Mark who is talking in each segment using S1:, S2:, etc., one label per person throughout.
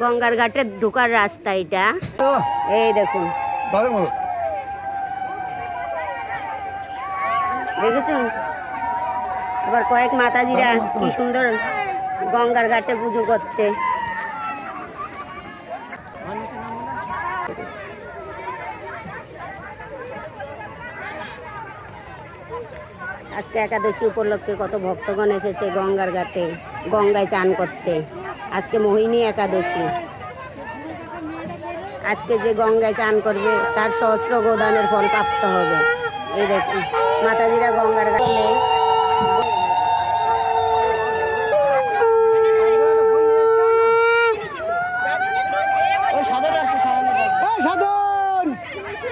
S1: গঙ্গার ঘাটে ঢোকার রাস্তা এটা। এই দেখুন। দেখেছেন? এবার কয়েক মাতাজিরা কি সুন্দর গঙ্গার ঘাটে পুজো করছে। আজকে একাদশী উপলক্ষে কত ভক্তগণ এসেছে গঙ্গার ঘাটে গঙ্গায় চান করতে। আজকে মোহিনী একাদশী। আজকে যে গঙ্গায় চান করবে, তার সহস্র গোদানের ফল প্রাপ্ত হবে। এই দেখুন, মাতাজিরা গঙ্গার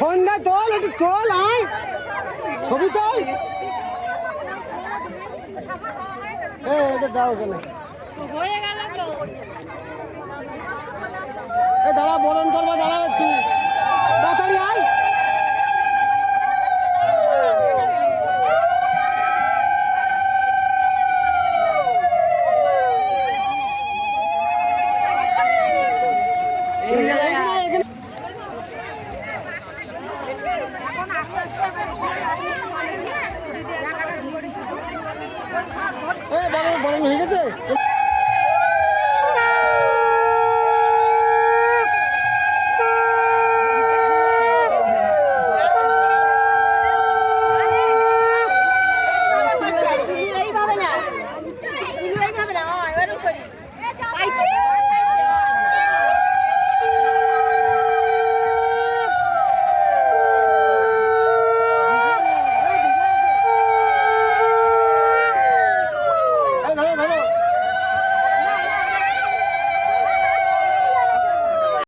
S2: ফোনটা তোল, একটু ছবি দাও
S3: গেল
S2: এই দাঁড়া বরণ করব দাঁড়াও একটু তাড়াতাড়ি আয় Yeah.